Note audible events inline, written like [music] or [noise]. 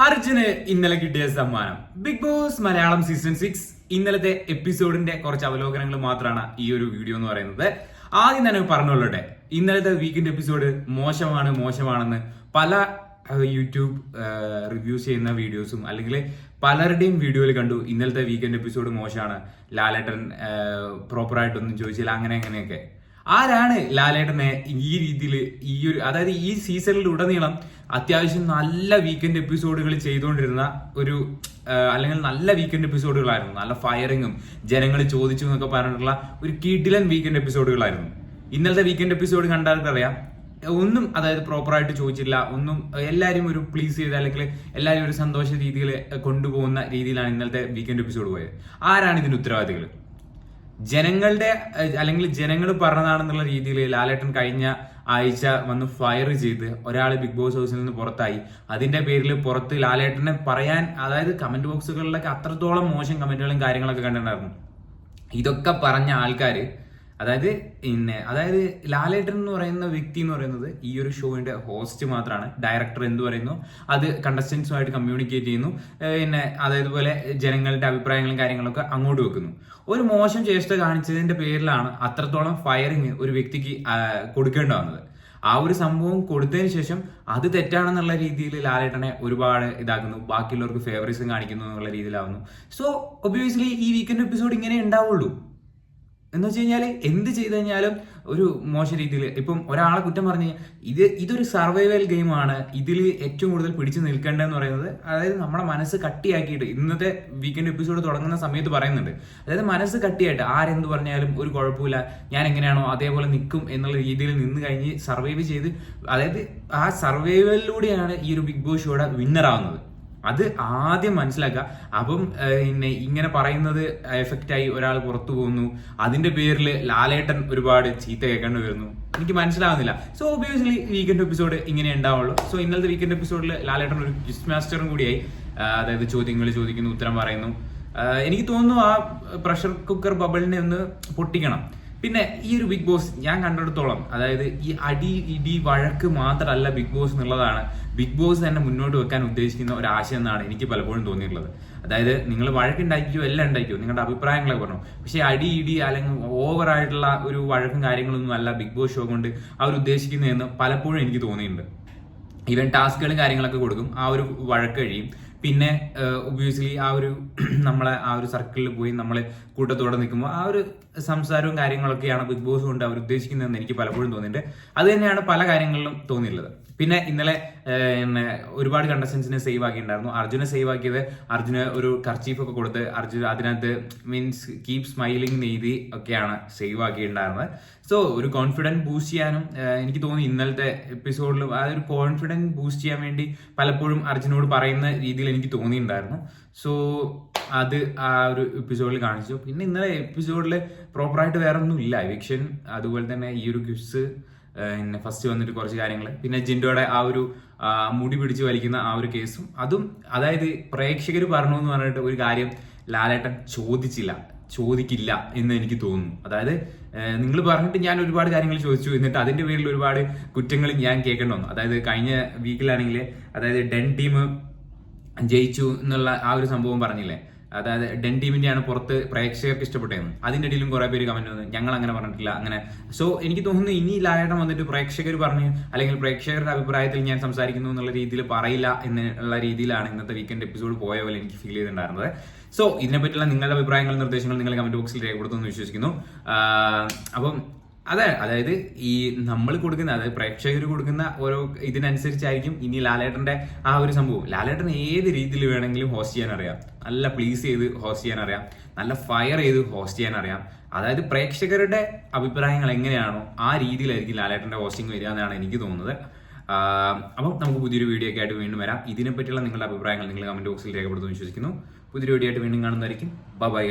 അർജുന് ഇന്നലെ കിട്ടിയ സമ്മാനം. Bigg Boss Malayalam season six ഇന്നലത്തെ എപ്പിസോഡിന്റെ കുറച്ച് അവലോകനങ്ങൾ മാത്രമാണ് ഈ ഒരു വീഡിയോ എന്ന് പറയുന്നത്. ആദ്യം തന്നെ പറഞ്ഞുകൊള്ളട്ടെ ഇന്നലത്തെ വീക്കെൻഡ് എപ്പിസോഡ് മോശമാണ് മോശമാണെന്ന് പല യൂട്യൂബ് റിവ്യൂസ് ചെയ്യുന്ന വീഡിയോസും അല്ലെങ്കിൽ പലരുടെയും വീഡിയോയിൽ കണ്ടു. ഇന്നലത്തെ വീക്കെൻഡ് എപ്പിസോഡ് മോശമാണ്. ലാലേട്ടൻ പ്രോപ്പറായിട്ടൊന്നും ചോദിച്ചില്ല അങ്ങനെ അങ്ങനെയൊക്കെ. ആരാണ് ലാലേട്ടനെ ഈ രീതിയിൽ ഈ ഒരു അതായത് ഈ സീസണിൽ ഉടനീളം അത്യാവശ്യം നല്ല വീക്കെൻഡ് എപ്പിസോഡുകൾ ചെയ്തുകൊണ്ടിരുന്ന ഒരു അല്ലെങ്കിൽ നല്ല വീക്കെൻഡ് എപ്പിസോഡുകളായിരുന്നു നല്ല ഫയറിങ്ങും ജനങ്ങൾ ചോദിച്ചു എന്നൊക്കെ പറഞ്ഞിട്ടുള്ള ഒരു കീട്ടിലൻ വീക്കെൻഡ് എപ്പിസോഡുകളായിരുന്നു ഇന്നലത്തെ വീക്കെൻഡ് എപ്പിസോഡ് കണ്ടാൽ അറിയാം. ഒന്നും അതായത് പ്രോപ്പറായിട്ട് ചോദിച്ചില്ല. ഒന്നും എല്ലാവരും ഒരു പ്ലീസ് ചെയ്ത് അല്ലെങ്കിൽ എല്ലാവരും ഒരു സന്തോഷ രീതിയിൽ കൊണ്ടുപോകുന്ന രീതിയിലാണ് ഇന്നലത്തെ വീക്കെൻഡ് എപ്പിസോഡ് പോയത്. ആരാണ് ഇതിന് ഉത്തരവാദികൾ? ജനങ്ങളുടെ അല്ലെങ്കിൽ ജനങ്ങൾ പറഞ്ഞതാണെന്നുള്ള രീതിയിൽ ലാലേട്ടൻ കഴിഞ്ഞ ആഴ്ച വന്ന് ഫയർ ചെയ്ത് ഒരാൾ ബിഗ് ബോസ് ഹൗസിൽ നിന്ന് പുറത്തായി. അതിന്റെ പേരിൽ പുറത്ത് ലാലേട്ടനെ പറയാൻ അതായത് കമന്റ് ബോക്സുകളിലൊക്കെ അത്രത്തോളം മോശം കമന്റുകളും കാര്യങ്ങളൊക്കെ കണ്ടിട്ടുണ്ടായിരുന്നു. ഇതൊക്കെ പറഞ്ഞ ആൾക്കാര് അതായത് പിന്നെ അതായത് ലാലേട്ടൻ എന്ന് പറയുന്ന വ്യക്തി എന്ന് പറയുന്നത് ഈ ഒരു ഷോയുടെ ഹോസ്റ്റ് മാത്രമാണ് ഡയറക്ടർ എന്ത് പറയുന്നു? അത് കണ്ടസ്റ്റൻസുമായിട്ട് കമ്മ്യൂണിക്കേറ്റ് ചെയ്യുന്നു. പിന്നെ അതായത് പോലെ ജനങ്ങളുടെ അഭിപ്രായങ്ങളും കാര്യങ്ങളൊക്കെ അങ്ങോട്ട് വെക്കുന്നു. ഒരു മോശം ചേഷ്ട കാണിച്ചതിന്റെ പേരിലാണ് അത്രത്തോളം ഫയറിങ് ഒരു വ്യക്തിക്ക് കൊടുക്കേണ്ടി വന്നത്. ആ ഒരു സംഭവം കൊടുത്തതിന് ശേഷം അത് തെറ്റാണെന്നുള്ള രീതിയിൽ ലാലേട്ടനെ ഒരുപാട് ഇതാക്കുന്നു. ബാക്കിയുള്ളവർക്ക് ഫേവറിസം കാണിക്കുന്നു എന്നുള്ള രീതിയിലാവുന്നു. സോ ഒബിയസ്ലി ഈ വീക്കെൻഡ് എപ്പിസോഡ് ഇങ്ങനെ ഉണ്ടാവുള്ളൂ. എന്ന് വെച്ച് കഴിഞ്ഞാൽ എന്ത് ചെയ്തു കഴിഞ്ഞാലും ഒരു മോശം രീതിയിൽ ഇപ്പം ഒരാളെ കുറ്റം പറഞ്ഞ് ഇത് ഇതൊരു സർവൈവൽ ഗെയിമാണ് ഇതിൽ ഏറ്റവും കൂടുതൽ പിടിച്ചു നിൽക്കേണ്ടതെന്ന് പറയുന്നത് അതായത് നമ്മുടെ മനസ്സ് കട്ടിയാക്കിയിട്ട് ഇന്നത്തെ വീക്കെൻഡ് എപ്പിസോഡ് തുടങ്ങുന്ന സമയത്ത് പറയുന്നുണ്ട്. അതായത് മനസ്സ് കട്ടിയായിട്ട് ആരെന്ത് പറഞ്ഞാലും ഒരു കുഴപ്പമില്ല ഞാൻ എങ്ങനെയാണോ അതേപോലെ നിൽക്കും എന്നുള്ള രീതിയിൽ നിന്ന് കഴിഞ്ഞ് സർവൈവ് ചെയ്ത് അതായത് ആ സർവൈവലിലൂടെയാണ് ഈ ഒരു ബിഗ് ബോസ് ഷോയുടെ വിന്നർ ആവുന്നത്. അത് ആദ്യം മനസ്സിലാക്കുക. അപ്പം പിന്നെ ഇങ്ങനെ പറയുന്നത് എഫക്റ്റ് ആയി ഒരാൾ പുറത്തു പോകുന്നു. അതിന്റെ പേരിൽ ലാലേട്ടൻ ഒരുപാട് ചീത്ത കേൾക്കേണ്ടി വരുന്നു. എനിക്ക് മനസ്സിലാവുന്നില്ല. സോ ഒബിയസ്ലി വീക്കെൻഡ് എപ്പിസോഡ് ഇങ്ങനെ ഉണ്ടാവുള്ളൂ. സോ ഇന്നലത്തെ വീക്കെൻഡ് എപ്പിസോഡിൽ ലാലേട്ടൻ ഒരു ക്വിസ് മാസ്റ്ററും കൂടിയായി. അതായത് ചോദ്യങ്ങൾ ചോദിക്കുന്നു ഉത്തരം പറയുന്നു. എനിക്ക് തോന്നുന്നു ആ പ്രഷർ കുക്കർ ബബിളിനെ ഒന്ന് പൊട്ടിക്കണം. പിന്നെ ഈ ഒരു ബിഗ് ബോസ് ഞാൻ കണ്ടെടുത്തോളം അതായത് ഈ അടി ഇടി വഴക്ക് മാത്രമല്ല ബിഗ് ബോസ് എന്നുള്ളതാണ്. ബിഗ് ബോസ് തന്നെ മുന്നോട്ട് വെക്കാൻ ഉദ്ദേശിക്കുന്ന ഒരു ആശയം എന്നാണ് എനിക്ക് പലപ്പോഴും തോന്നിയിട്ടുള്ളത്. അതായത് നിങ്ങൾ വഴക്കുണ്ടാക്കിയോ എല്ലാം ഉണ്ടാക്കിയോ നിങ്ങളുടെ അഭിപ്രായങ്ങളെ പറഞ്ഞു. പക്ഷേ അടി ഇടി അല്ലെങ്കിൽ ഓവറായിട്ടുള്ള ഒരു വഴക്കും കാര്യങ്ങളൊന്നും അല്ല ബിഗ് ബോസ് ഷോ കൊണ്ട് അവർ ഉദ്ദേശിക്കുന്നതെന്ന് പലപ്പോഴും എനിക്ക് തോന്നിയിട്ടുണ്ട്. ഈവൻ ടാസ്കുകളും കാര്യങ്ങളൊക്കെ കൊടുക്കും ആ ഒരു വഴക്ക് കഴിയും. പിന്നെ ഒബ്വിയസ്ലി ആ ഒരു [clears throat] നമ്മളെ ആ ഒരു സർക്കിളിൽ പോയി നമ്മൾ കൂട്ടത്തോടെ നിൽക്കുമ്പോൾ ആ ഒരു സംസാരവും കാര്യങ്ങളൊക്കെയാണ് ബിഗ് ബോസ് കൊണ്ട് അവർ ഉദ്ദേശിക്കുന്നതെന്ന് എനിക്ക് പലപ്പോഴും തോന്നിയിട്ടുണ്ട്. അത് തന്നെയാണ് പല കാര്യങ്ങളിലും തോന്നിയിട്ടുള്ളത്. പിന്നെ ഇന്നലെ ഒരുപാട് കണ്ടസ്റ്റൻസിനെ സേവ് ആക്കിയിട്ടുണ്ടായിരുന്നു. അർജുനെ സേവ് ആക്കിയത് അർജുന് ഒരു കർച്ചീഫ് ഒക്കെ കൊടുത്ത് അർജുൻ അതിനകത്ത് മീൻസ് കീപ് സ്മൈലിംഗ് നീതി ഒക്കെയാണ് സേവ് ആക്കിയിട്ടുണ്ടായിരുന്നത്. സോ ഒരു കോൺഫിഡൻസ് ബൂസ്റ്റ് ചെയ്യാനും എനിക്ക് തോന്നി ഇന്നലത്തെ എപ്പിസോഡിൽ ആ ഒരു കോൺഫിഡൻസ് ബൂസ്റ്റ് ചെയ്യാൻ വേണ്ടി പലപ്പോഴും അർജുനോട് പറയുന്ന രീതിയിൽ എനിക്ക് തോന്നിയിട്ടുണ്ടായിരുന്നു. സോ അത് ആ ഒരു എപ്പിസോഡിൽ കാണിച്ചു. പിന്നെ ഇന്നലെ എപ്പിസോഡിൽ പ്രോപ്പറായിട്ട് വേറെ ഒന്നും ഇല്ല എവിക്ഷൻ അതുപോലെ തന്നെ ഈ ഒരു ഗിഫ്റ്റ്സ് പിന്നെ ഫസ്റ്റ് വന്നിട്ട് കുറച്ച് കാര്യങ്ങൾ പിന്നെ ജിൻഡോയുടെ ആ ഒരു മുടി പിടിച്ച് വലിക്കുന്ന ആ ഒരു കേസും. അതും അതായത് പ്രേക്ഷകർ പറഞ്ഞു എന്ന് പറഞ്ഞിട്ട് ഒരു കാര്യം ലാലേട്ടൻ ചോദിച്ചില്ല. ചോദിക്കില്ല എന്ന് എനിക്ക് തോന്നുന്നു. അതായത് നിങ്ങൾ പറഞ്ഞിട്ട് ഞാൻ ഒരുപാട് കാര്യങ്ങൾ ചോദിച്ചു. എന്നിട്ട് അതിന്റെ പേരിൽ ഒരുപാട് കുറ്റങ്ങൾ ഞാൻ കേൾക്കേണ്ടി വന്നു. അതായത് കഴിഞ്ഞ വീക്കിലാണെങ്കിൽ അതായത് ഡെൻ ടീം ജയിച്ചു എന്നുള്ള ആ ഒരു സംഭവം പറഞ്ഞില്ലേ? അതായത് ഡെൻ ടീമിന്റെയാണ് പുറത്ത് പ്രേക്ഷകർക്ക് ഇഷ്ടപ്പെട്ടതെന്ന്. അതിന്റെ ഇടയിലും കുറെ പേര് കമന്റ് വന്നു ഞങ്ങൾ അങ്ങനെ പറഞ്ഞിട്ടില്ല അങ്ങനെ. സോ എനിക്ക് തോന്നുന്നു ഇനി ലാലേട്ടൻ വന്നിട്ട് പ്രേക്ഷകർ പറഞ്ഞു അല്ലെങ്കിൽ പ്രേക്ഷകരുടെ അഭിപ്രായത്തിൽ ഞാൻ സംസാരിക്കുന്നു എന്നുള്ള രീതിയിൽ പറയില്ല എന്നുള്ള രീതിയിലാണ് ഇന്നത്തെ വീക്കെൻഡ് എപ്പിസോഡ് പോയ പോലെ എനിക്ക് ഫീൽ ചെയ്തിട്ടുണ്ടായിരുന്നത്. സോ ഇതിനെപ്പറ്റിയുള്ള നിങ്ങളുടെ അഭിപ്രായങ്ങളും നിർദ്ദേശങ്ങളും നിങ്ങൾ കമന്റ് ബോക്സിൽ രേഖപ്പെടുത്തുമെന്ന് വിശ്വസിക്കുന്നു. അപ്പം അതെ അതായത് ഈ നമ്മൾ കൊടുക്കുന്ന അതായത് പ്രേക്ഷകർ കൊടുക്കുന്ന ഓരോ ഇതിനനുസരിച്ചായിരിക്കും ഇനി ലാലേട്ടന്റെ ആ ഒരു സംഭവം. ലാലേട്ടൻ ഏത് രീതിയിൽ വേണമെങ്കിലും ഹോസ്റ്റ് ചെയ്യാൻ അറിയാം. നല്ല പ്ലീസ് ചെയ്ത് ഹോസ്റ്റ് ചെയ്യാൻ അറിയാം. നല്ല ഫയർ ചെയ്ത് ഹോസ്റ്റ് ചെയ്യാൻ അറിയാം. അതായത് പ്രേക്ഷകരുടെ അഭിപ്രായങ്ങൾ എങ്ങനെയാണോ ആ രീതിയിലായിരിക്കും ലാലേട്ടന്റെ ഹോസ്റ്റിംഗ് വരിക എന്നാണ് എനിക്ക് തോന്നുന്നത്. അപ്പം നമുക്ക് പുതിയൊരു വീഡിയോ ഒക്കെ ആയിട്ട് വീണ്ടും വരാം. ഇതിനെപ്പറ്റിയുള്ള നിങ്ങളുടെ അഭിപ്രായങ്ങൾ നിങ്ങൾ കമന്റ് ബോക്സിൽ രേഖപ്പെടുത്തുമെന്ന് വിശ്വസിക്കുന്നു. പുതിയൊരു വീഡിയോ ആയിട്ട് വീണ്ടും കാണുന്നതായിരിക്കും. Bye bye